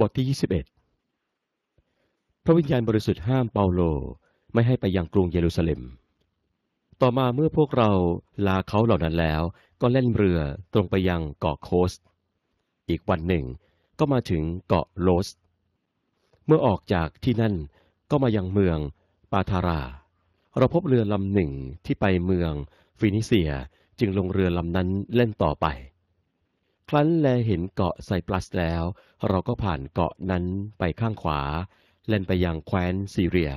บทที่ 21 พระวิญญาณบริสุทธิ์ห้ามเปาโลไม่ให้ไปยังกรุงเยรูซาเล็ม ต่อมาเมื่อพวกเราลาเขาเหล่านั้นแล้ว ก็เล่นเรือตรงไปยังเกาะโคส อีกวันหนึ่ง ก็มาถึงเกาะโลส เมื่อออกจากที่นั่นก็มายังเมืองปาทารา เราพบเรือลำหนึ่งที่ไปเมืองฟินิเซียจึงลงเรือลำนั้นเล่นต่อไป ครั้นแลเห็นเกาะไซปรัสแล้ว เราก็ผ่านเกาะนั้นไปข้างขวา เล่นไปยังแคว้นซีเรีย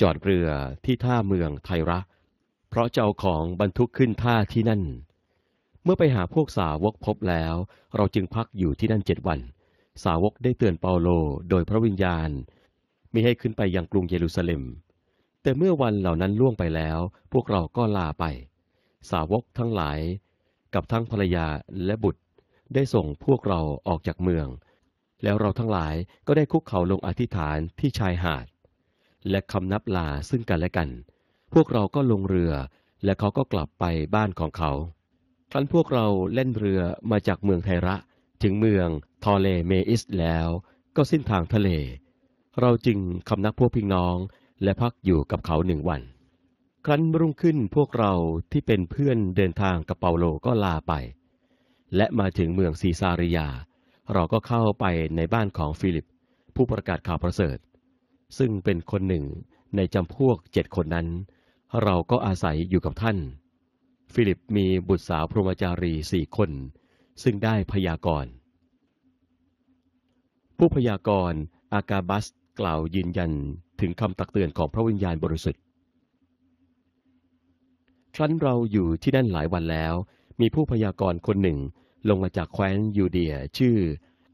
จอดเรือที่ท่าเมืองไทระ เพราะจะเอาของบรรทุกขึ้นท่าที่นั่น เมื่อไปหาพวกสาวกพบแล้ว เราจึงพักอยู่ที่นั่นเจ็ดวัน สาวกได้เตือนเปาโลโดยพระวิญญาณมิให้ขึ้นไปยังกรุงเยรูซาเล็ม แต่เมื่อวันเหล่านั้นล่วงไปแล้ว พวกเราก็ลาไป สาวกทั้งหลาย กับทั้งภรรยาและบุตร ได้ส่งพวกเราออกจากเมือง แล้วเราทั้งหลายก็ได้คุกเข่าลงอธิษฐานที่ชายหาด และคำนับลาซึ่งกันและกัน พวกเราก็ลงเรือ และเขาก็กลับไปบ้านของเขา ครั้นพวกเราเล่นเรือมาจากเมืองไทระ ถึงเมืองทอเลเมอิสแล้ว ก็สิ้นทางทะเล เราจึงคำนับพวกพี่น้องและพักอยู่กับเขาหนึ่งวัน ครั้นรุ่งขึ้นพวกเราที่เป็นเพื่อนเดินทางกับเปาโลก็ลาไป และมาถึงเมืองซีซาริยา เราก็เข้าไปในบ้านของฟิลิป ผู้ประกาศข่าวประเสริฐ ซึ่งเป็นคนหนึ่งในจำพวกเจ็ดคนนั้น เราก็อาศัยอยู่กับท่าน ฟิลิปมีบุตรสาวพรหมจารีสี่คน ซึ่งได้พยากรณ์ผู้พยากรณ์อากาบัสกล่าวยืนยันถึงคำตักเตือนของพระวิญญาณบริสุทธิ์ครั้นเราอยู่ที่นั่นหลายวันแล้ว มีผู้พยากรณ์คนหนึ่ง ลงมาจากแคว้นยูเดียชื่อ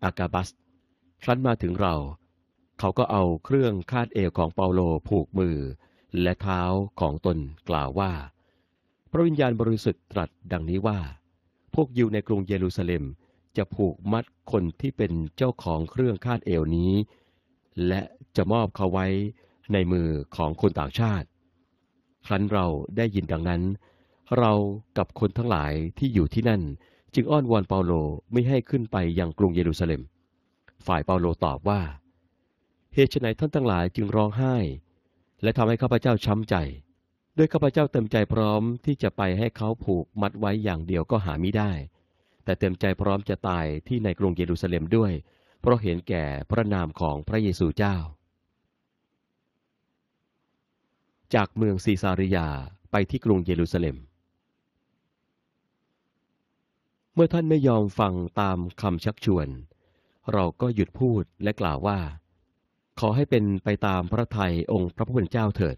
อากาบัส ครั้นมาถึงเรา เขาก็เอาเครื่องคาดเอวของเปาโลผูกมือ และเท้าของตนกล่าวว่า พระวิญญาณบริสุทธิ์ตรัสดังนี้ว่า พวกยิวในกรุงเยรูซาเล็มจะผูกมัดคนที่เป็นเจ้าของเครื่องคาดเอวนี้ และจะมอบเขาไว้ในมือของคนต่างชาติ ครั้นเราได้ยินดังนั้น เรากับคนทั้งหลายที่อยู่ที่นั่น จึงอ้อนวอนเปาโลไม่ให้ขึ้นไปยังกรุงเยรูซาเล็ม ฝ่ายเปาโลตอบว่า เหตุไฉนท่านทั้งหลายจึงร้องไห้ และทำให้ข้าพเจ้าช้ำใจ ด้วยข้าพเจ้าเต็มใจพร้อมที่จะไปให้เขาผูกมัดไว้อย่างเดียวก็หาไม่ได้ แต่เต็มใจพร้อมจะตายที่ในกรุงเยรูซาเล็มด้วย เพราะเห็นแก่พระนามของพระเยซูเจ้า จากเมืองซีซาริยาไปที่กรุงเยรูซาเล็ม เมื่อท่านไม่ยอมฟังตามคำชักชวน เราก็หยุดพูดและกล่าวว่า ขอให้เป็นไปตามพระทัยองค์พระผู้เป็นเจ้าเถิด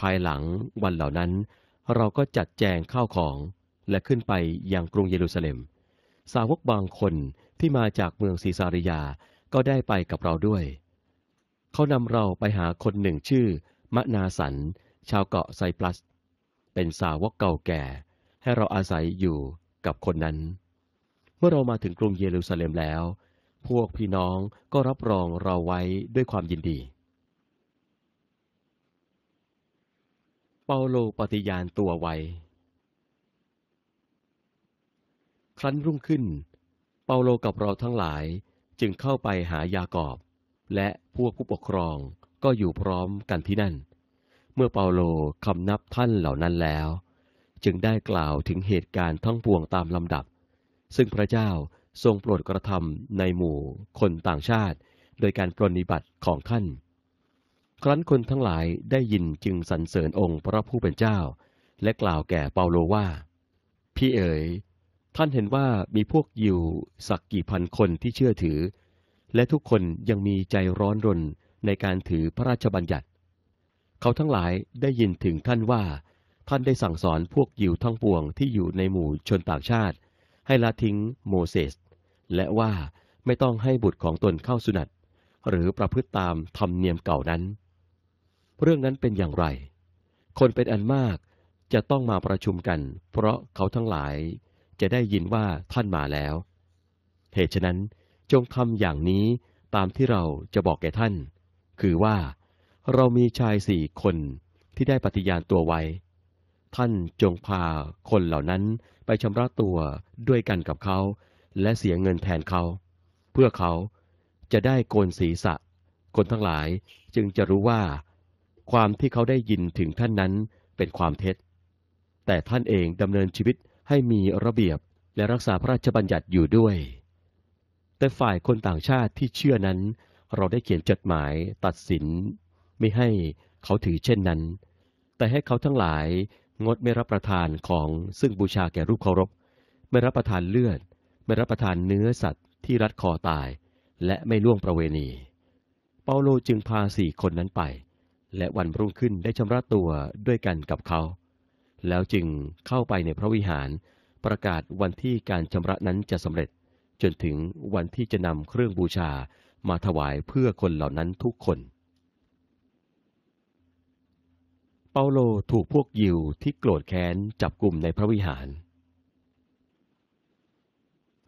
ภายหลังวันเหล่านั้น เราก็จัดแจงข้าวของและขึ้นไปยังกรุงเยรูซาเล็ม สาวกบางคนที่มาจากเมืองซีซาริยาก็ได้ไปกับเราด้วย เขานำเราไปหาคนหนึ่งชื่อมะนาสัน ชาวเกาะไซปรัส เป็นสาวกเก่าแก่ ให้เราอาศัยอยู่ กับคนนั้น เมื่อเรามาถึงกรุงเยรูซาเล็มแล้ว พวกพี่น้องก็รับรองเราไว้ด้วยความยินดี เปาโลปฏิญาณตัวไว้ ครั้นรุ่งขึ้น เปาโลกับเราทั้งหลายจึงเข้าไปหายากอบ และพวกผู้ปกครองก็อยู่พร้อมกันที่นั่น เมื่อเปาโลคำนับท่านเหล่านั้นแล้ว จึงได้กล่าวถึงเหตุการณ์ทั้งปวงตามลำดับ ซึ่งพระเจ้าทรงโปรดกระทำในหมู่คนต่างชาติ โดยการปรนนิบัติของท่าน ครั้นคนทั้งหลายได้ยินจึงสรรเสริญองค์พระผู้เป็นเจ้า และกล่าวแก่เปาโลว่า พี่เอ๋ยท่านเห็นว่ามีพวกยิวสักกี่พันคนที่เชื่อถือ และทุกคนยังมีใจร้อนรนในการถือพระราชบัญญัติ เขาทั้งหลายได้ยินถึงท่านว่า ท่านได้สั่งสอนพวกยิวทั้งปวงที่อยู่ในหมู่ชนต่างชาติ ให้ละทิ้งโมเสส และว่าไม่ต้องให้บุตรของตนเข้าสุนัตหรือประพฤติตามธรรมเนียมเก่านั้น เรื่องนั้นเป็นอย่างไร คนเป็นอันมากจะต้องมาประชุมกัน เพราะเขาทั้งหลายจะได้ยินว่าท่านมาแล้ว เหตุฉะนั้นจงทำอย่างนี้ตามที่เราจะบอกแก่ท่าน คือว่าเรามีชายสี่คนที่ได้ปฏิญาณตัวไว้ ท่านจงพาคนเหล่านั้นไปชำระตัวด้วยกันกับเขา และเสียเงินแทนเขา เพื่อเขาจะได้โกนศีรษะ คนทั้งหลายจึงจะรู้ว่า ความที่เขาได้ยินถึงท่านนั้นเป็นความเท็จ แต่ท่านเองดำเนินชีวิตให้มีระเบียบและรักษาพระราชบัญญัติอยู่ด้วย แต่ฝ่ายคนต่างชาติที่เชื่อนั้น เราได้เขียนจดหมายตัดสิน ไม่ให้เขาถือเช่นนั้น แต่ให้เขาทั้งหลาย งดไม่รับประทานของซึ่งบูชาแก่รูปเคารพ ไม่รับประทานเลือด ไม่รับประทานเนื้อสัตว์ที่รัดคอตาย และไม่ล่วงประเวณี เปาโลจึงพาสี่คนนั้นไป และวันรุ่งขึ้นได้ชำระตัวด้วยกันกับเขา แล้วจึงเข้าไปในพระวิหารประกาศวันที่การชำระนั้นจะสำเร็จ จนถึงวันที่จะนำเครื่องบูชามาถวายเพื่อคนเหล่านั้นทุกคน เปาโลถูกพวกยิวที่โกรธแค้นจับกลุ่มในพระวิหาร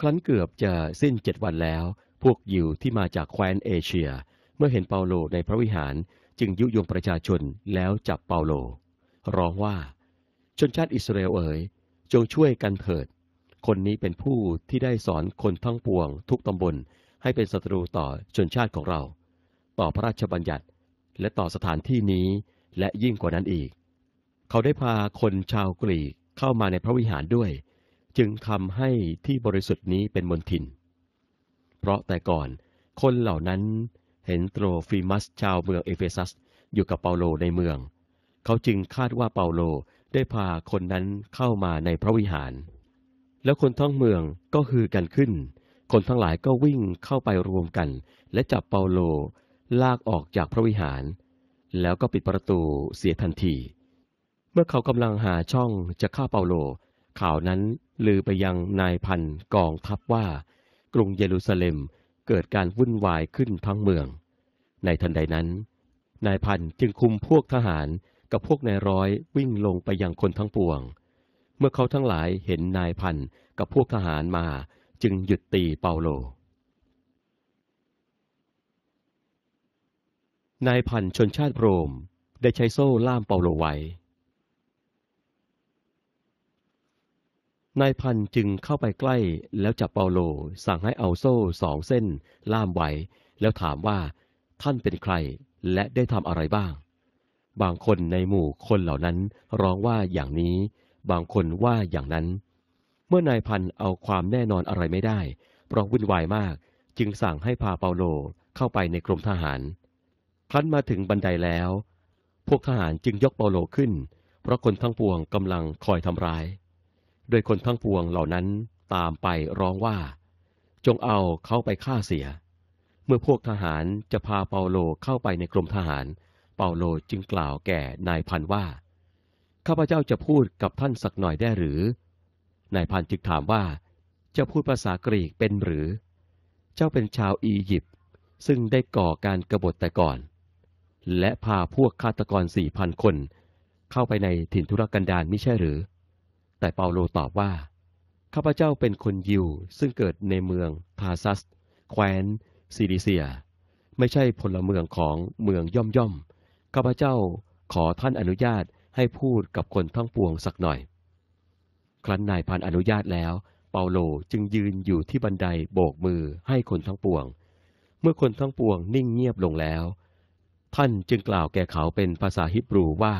ครั้นเกือบจะสิ้นเจ็ดวันแล้ว พวกยิวที่มาจากแคว้นเอเชีย เมื่อเห็นเปาโลในพระวิหารจึงยุยงประชาชนแล้วจับเปาโล ร้องว่า ชนชาติอิสราเอลเอ๋ยจงช่วยกันเถิด คนนี้เป็นผู้ที่ได้สอนคนทั้งปวง ทุกตำบลให้เป็นศัตรูต่อชนชาติของเรา ต่อพระราชบัญญัติ และต่อสถานที่นี้ และยิ่งกว่านั้นอีก เขาได้พาคนชาวกรีกเข้ามาในพระวิหารด้วย จึงทำให้ที่บริสุทธิ์นี้เป็นมนทิน เพราะแต่ก่อนคนเหล่านั้นเห็นโตรฟิมัสชาวเมืองเอเฟซัสอยู่กับเปาโลในเมือง เขาจึงคาดว่าเปาโลได้พาคนนั้นเข้ามาในพระวิหาร แล้วคนทั้งเมืองก็ฮือกันขึ้น คนทั้งหลายก็วิ่งเข้าไปรวมกัน และจับเปาโลลากออกจากพระวิหาร แล้วก็ปิดประตูเสียทันที เมื่อเขากำลังหาช่องจะฆ่าเปาโล ข่าวนั้นลือไปยังนายพันกองทัพว่า กรุงเยรูซาเล็มเกิดการวุ่นวายขึ้นทั้งเมือง ในทันใดนั้น นายพันจึงคุมพวกทหารกับพวกนายร้อยวิ่งลงไปยังคนทั้งปวง เมื่อเขาทั้งหลายเห็นนายพันกับพวกทหารมาจึงหยุดตีเปาโล นายพันชนชาติโรม ได้ใช้โซ่ล่ามเปาโลไว้ นายพันจึงเข้าไปใกล้แล้วจับเปาโลสั่งให้เอาโซ่สองเส้น ล่ามไว้ แล้วถามว่า ท่านเป็นใครและได้ทำอะไรบ้าง บางคนในหมู่คนเหล่านั้นร้องว่าอย่างนี้ บางคนว่าอย่างนั้น เมื่อนายพันเอาความแน่นอนอะไรไม่ได้เพราะวุ่นวายมาก จึงสั่งให้พาเปาโลเข้าไปในกรมทหาร ครั้นมาถึงบันไดแล้ว พวกทหารจึงยกเปาโลขึ้น เพราะคนทั้งปวงกำลังคอยทำร้าย โดยคนทั้งปวงเหล่านั้นตามไปร้องว่า จงเอาเขาไปฆ่าเสีย เมื่อพวกทหารจะพาเปาโลเข้าไปในกรมทหาร เปาโลจึงกล่าวแก่นายพันว่า ข้าพเจ้าจะพูดกับท่านสักหน่อยได้หรือ นายพันจึงถามว่าเจ้าพูดภาษากรีกเป็นหรือ เจ้าเป็นชาวอียิปต์ซึ่งได้ก่อการกรบฏแต่ก่อน และพาพวกฆาตกรสี่พันคน เข้าไปในถิ่นทุรกันดารไม่ใช่หรือ แต่เปาโลตอบว่า ข้าพเจ้าเป็นคนยิวซึ่งเกิดในเมืองทาซัส แคว้นซิลิเซีย ไม่ใช่พลเมืองของเมืองย่อมย่อมข้าพเจ้าขอท่านอนุญาตให้พูดกับคนทั้งปวงสักหน่อย ครั้นนายพันอนุญาตแล้ว เปาโลจึงยืนอยู่ที่บันไดโบกมือให้คนทั้งปวง เมื่อคนทั้งปวงนิ่งเงียบลงแล้ว ท่านจึงกล่าวแก่เขาเป็นภาษาฮิบรูว่า